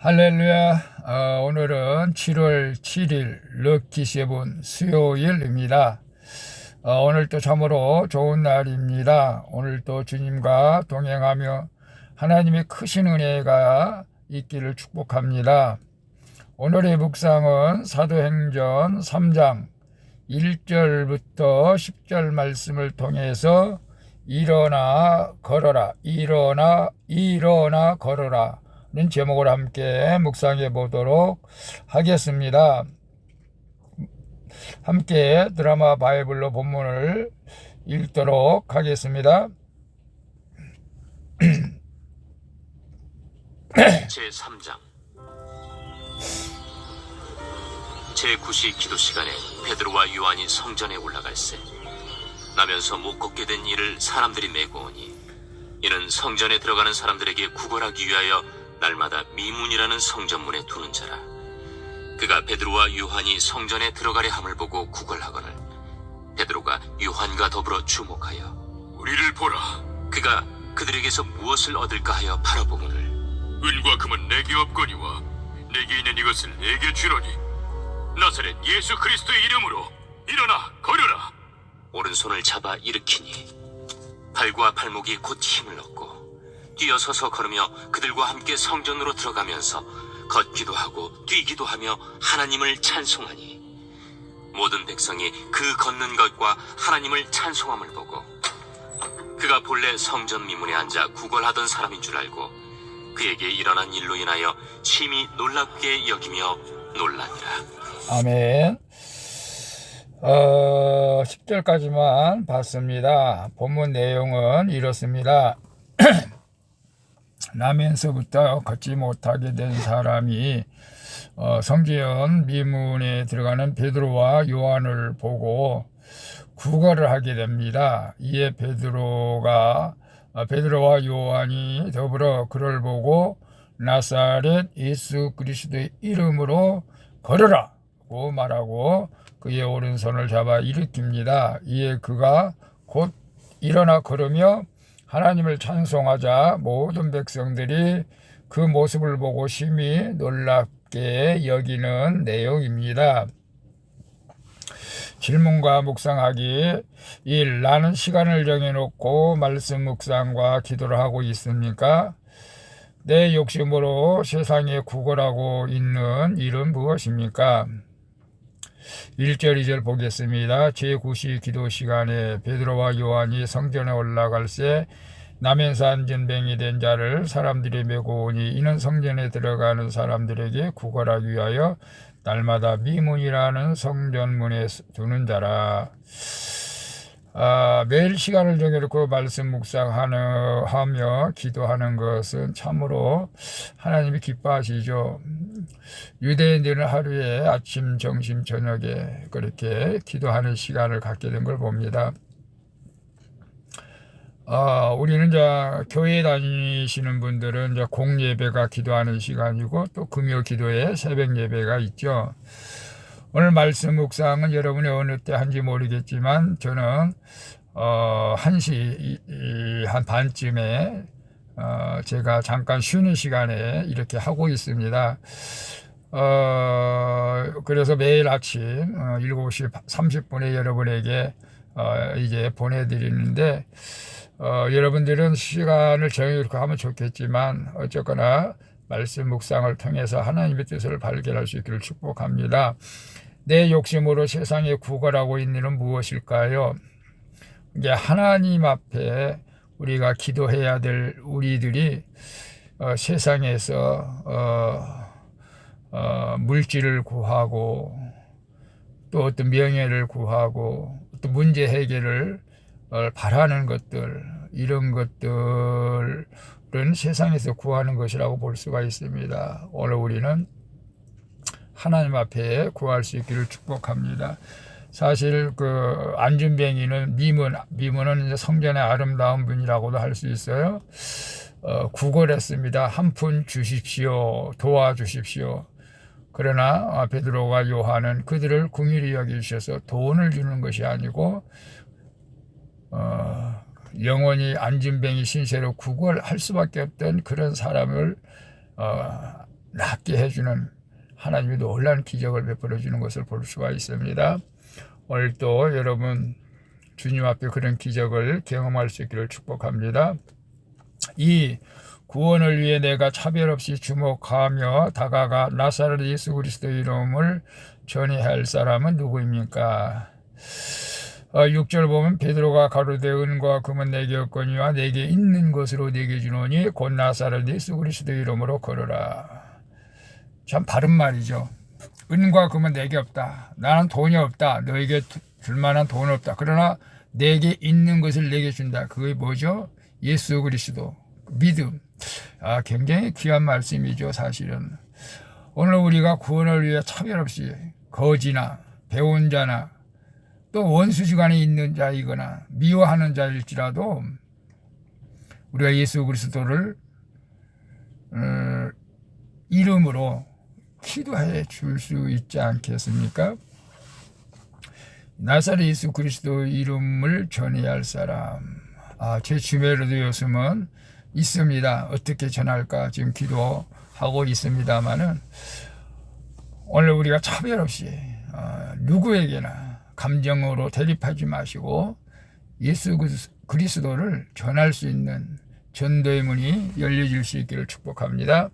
할렐루야. 어, 오늘은 7월 7일 럭키 세븐 수요일입니다. 어, 오늘도 참으로 좋은 날입니다. 오늘도 주님과 동행하며 하나님의 크신 은혜가 있기를 축복합니다. 오늘의 묵상은 사도행전 3장 1절부터 10절 말씀을 통해서 일어나 걸어라, 일어나, 일어나 걸어라. 는 제목을 함께 묵상해 보도록 하겠습니다. 함께 드라마 바이블로 본문을 읽도록 하겠습니다. 제3장 제9시 기도 시간에 베드로와 요한이 성전에 올라갈새 나면서 못 걷게 된 이를 사람들이 메고 오니 이는 성전에 들어가는 사람들에게 구걸하기 위하여 날마다 미문이라는 성전문에 두는 자라 그가 베드로와 요한이 성전에 들어가려 함을 보고 구걸하거늘 베드로가 요한과 더불어 주목하여 우리를 보라. 그가 그들에게서 무엇을 얻을까 하여 바라보거늘 은과 금은 내게 없거니와 내게 있는 이것을 내게 주노니 나사렛 예수 그리스도의 이름으로 일어나 걸으라. 오른손을 잡아 일으키니 발과 발목이 곧 힘을 얻고 뛰어서서 걸으며 그들과 함께 성전으로 들어가면서 걷기도 하고 뛰기도 하며 하나님을 찬송하니 모든 백성이 그 걷는 것과 하나님을 찬송함을 보고 그가 본래 성전 미문에 앉아 구걸하던 사람인 줄 알고 그에게 일어난 일로 인하여 심히 놀랍게 여기며 놀라니라. 아멘. 어, 10절까지만 봤습니다. 본문 내용은 이렇습니다. 나면서부터 걷지 못하게 된 사람이 어, 성지연 미문에 들어가는 베드로와 요한을 보고 구걸을 하게 됩니다. 이에 베드로가 어, 베드로와 요한이 더불어 그를 보고 나사렛 예수 그리스도의 이름으로 걸으라고 말하고 그의 오른손을 잡아 일으킵니다. 이에 그가 곧 일어나 걸으며 하나님을 찬송하자 모든 백성들이 그 모습을 보고 심히 놀랍게 여기는 내용입니다. 질문과 묵상하기 1. 나는 시간을 정해놓고 말씀 묵상과 기도를 하고 있습니까? 내 욕심으로 세상에 구걸하고 있는 일은 무엇입니까? 1절 2절 보겠습니다. 제9시 기도 시간에 베드로와 요한이 성전에 올라갈새 남에서 앉은 뱅이 된 자를 사람들이 메고 오니 이는 성전에 들어가는 사람들에게 구걸하기 위하여 날마다 미문이라는 성전문에 두는 자라. 아, 매일 시간을 정해놓고 말씀 묵상하며 하며 기도하는 것은 참으로 하나님이 기뻐하시죠. 유대인들은 하루에 아침, 점심, 저녁에 그렇게 기도하는 시간을 갖게 된 걸 봅니다. 아, 우리는 이제 교회 다니시는 분들은 이제 공예배가 기도하는 시간이고 또 금요 기도에 새벽 예배가 있죠. 오늘 말씀 묵상은 여러분이 어느 때 한지 모르겠지만 저는 어, 1시 한 반쯤에 어, 제가 잠깐 쉬는 시간에 이렇게 하고 있습니다. 어, 그래서 매일 아침 어, 7시 30분에 여러분에게 어, 이제 보내드리는데 어, 여러분들은 시간을 정해놓고 하면 좋겠지만 어쨌거나 말씀 묵상을 통해서 하나님의 뜻을 발견할 수 있기를 축복합니다. 내 욕심으로 세상에 구걸하고 있는 일은 무엇일까요? 이제 하나님 앞에 우리가 기도해야 될 우리들이 어, 세상에서 어, 어, 물질을 구하고 또 어떤 명예를 구하고 또 문제 해결을 어, 바라는 것들 이런 것들은 세상에서 구하는 것이라고 볼 수가 있습니다. 오늘 우리는 하나님 앞에 구할 수 있기를 축복합니다. 사실 그 안준뱅이는 미문 미문은 성전의 아름다운 분이라고도 할 수 있어요. 어, 구걸했습니다. 한 푼 주십시오. 도와주십시오. 그러나 베드로와 요한은 그들을 궁일이 여기셔서 돈을 주는 것이 아니고 어, 영원히 안진뱅이 신세로 구걸할 수밖에 없던 그런 사람을 어, 낫게 해주는 하나님이 놀라운 기적을 베풀어 주는 것을 볼 수가 있습니다. 오늘 또 여러분 주님 앞에 그런 기적을 경험할 수 있기를 축복합니다. 이 구원을 위해 내가 차별 없이 주목하며 다가가 나사렛 예수 그리스도 이름을 전해야 할 사람은 누구입니까? 어, 6절 보면 베드로가 가로되 은과 금은 내게 없거니와 내게 있는 것으로 내게 주노니 곧 나사렛 예수 그리스도 이름으로 걸어라. 참 바른 말이죠. 은과 금은 내게 없다. 나는 돈이 없다. 너에게 줄 만한 돈 없다. 그러나 내게 있는 것을 내게 준다. 그게 뭐죠? 예수 그리스도 믿음. 아, 굉장히 귀한 말씀이죠, 사실은. 오늘 우리가 구원을 위해 차별 없이 거지나 배운 자나 또 원수지간에 있는 자이거나 미워하는 자일지라도 우리가 예수 그리스도를 어, 이름으로 기도해 줄 수 있지 않겠습니까? 나사렛 예수 그리스도 이름을 전해야 할 사람. 아, 제 주변에도 요즘은 있습니다. 어떻게 전할까 지금 기도하고 있습니다만은 오늘 우리가 차별 없이 어, 누구에게나 감정으로 대립하지 마시고 예수 그리스- 그리스도를 전할 수 있는 전도의 문이 열려질 수 있기를 축복합니다.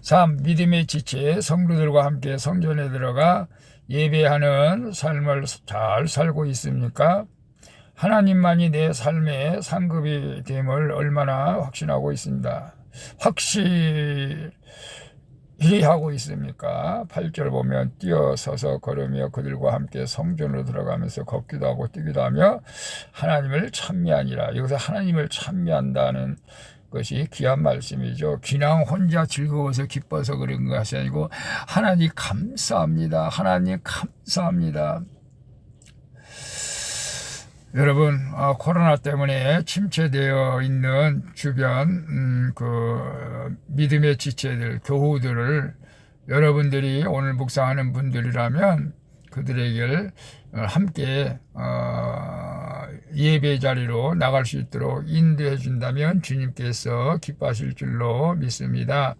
3. 믿음의 지체 성도들과 함께 성전에 들어가 예배하는 삶을 잘 살고 있습니까? 하나님만이 내 삶의 상급이 됨을 얼마나 확신하고 있습니다. 확실 히 하고 있습니까? 8절 보면 뛰어서서 걸으며 그들과 함께 성전으로 들어가면서 걷기도 하고 뛰기도 하며 하나님을 찬미하니라. 여기서 하나님을 찬미한다는 것이 귀한 말씀이죠. 그냥 혼자 즐거워서 기뻐서 그런 것이 아니고 하나님 감사합니다. 하나님 감사합니다. 여러분 어, 코로나 때문에 침체되어 있는 주변 음, 그 믿음의 지체들 교우들을 여러분들이 오늘 묵상하는 분들이라면 그들에게 함께 어, 예배 자리로 나갈 수 있도록 인도해 준다면 주님께서 기뻐하실 줄로 믿습니다.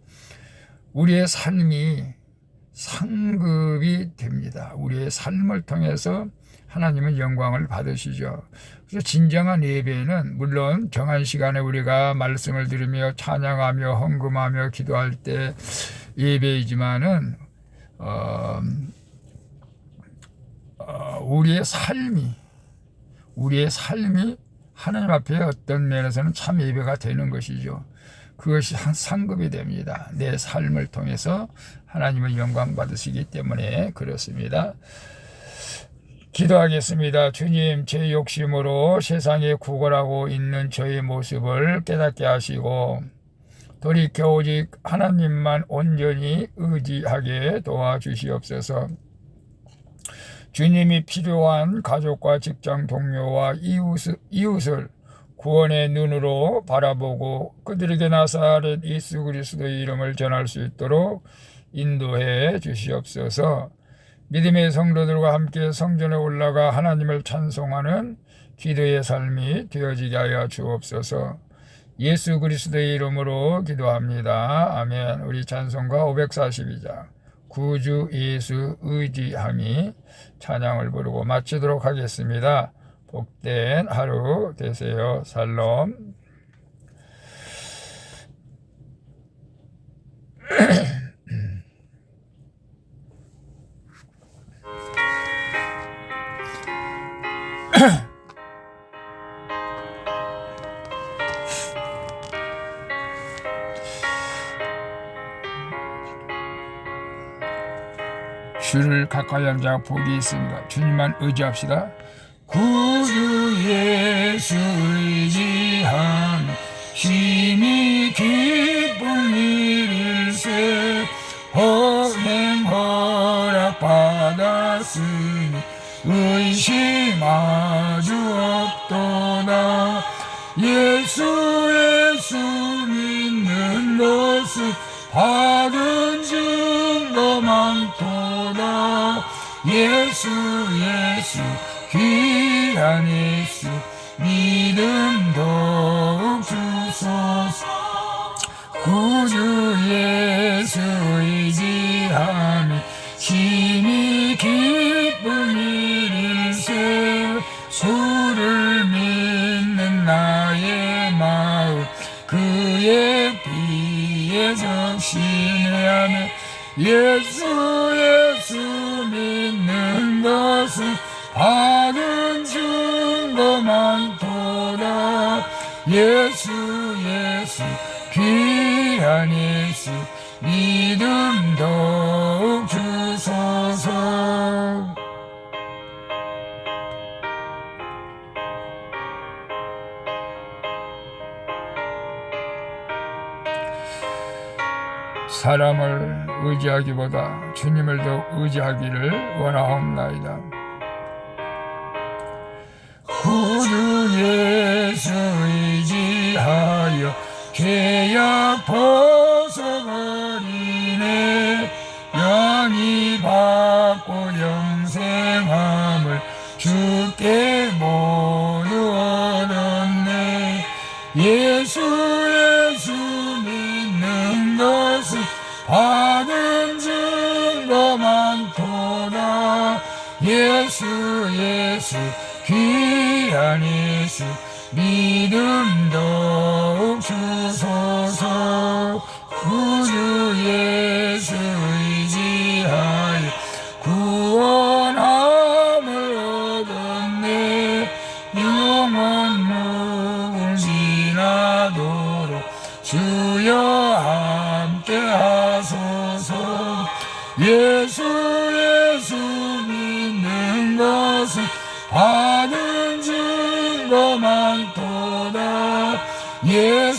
우리의 삶이 상급이 됩니다. 우리의 삶을 통해서 하나님은 영광을 받으시죠. 그래서 진정한 예배는 물론 정한 시간에 우리가 말씀을 들으며 찬양하며 헌금하며 기도할 때 예배이지만은 어, 어, 우리의 삶이 우리의 삶이 하나님 앞에 어떤 면에서는 참 예배가 되는 것이죠. 그것이 한 상급이 됩니다. 내 삶을 통해서 하나님의 영광 받으시기 때문에 그렇습니다. 기도하겠습니다. 주님, 제 욕심으로 세상에 구걸하고 있는 저의 모습을 깨닫게 하시고, 돌이켜 오직 하나님만 온전히 의지하게 도와주시옵소서. 주님이 필요한 가족과 직장 동료와 이웃, 이웃을 구원의 눈으로 바라보고 그들에게 나사렛 예수 그리스도의 이름을 전할 수 있도록 인도해 주시옵소서. 믿음의 성도들과 함께 성전에 올라가 하나님을 찬송하는 기도의 삶이 되어지게 하여 주옵소서. 예수 그리스도의 이름으로 기도합니다. 아멘. 우리 찬송가 542장 구주 예수 의지함이 찬양을 부르고 마치도록 하겠습니다. 복된 하루 되세요. 살롬. 주를 가까이 하는 자가 복이 있습니다. 주님만 의지합시다. 구주 예수 의지한 힘이 기쁜 일일세 허행 허락 받았으니 의심 아주 없도다 예수 예수 믿는 것은 받 예수 예수 귀한 예수 믿음 더욱 주소서. 구주 예수 의지함이 힘이 기쁨 일일세 주를 믿는 나의 마음 그의 피에 정신의 안에 예수 예수 믿는 것은 받은 증거만 도다 예수 예수 귀한 예수 믿음 더 사람을 의지하기보다 주님을 더 의지하기를 원하옵나이다. 구주 예수 의지하여 벗 더욱 주소서 구주 예수 의지하여 구원함을 얻었네 영원 무궁 지나도록 주여 함께 하소서. 예수 예수 믿는 것은 받 예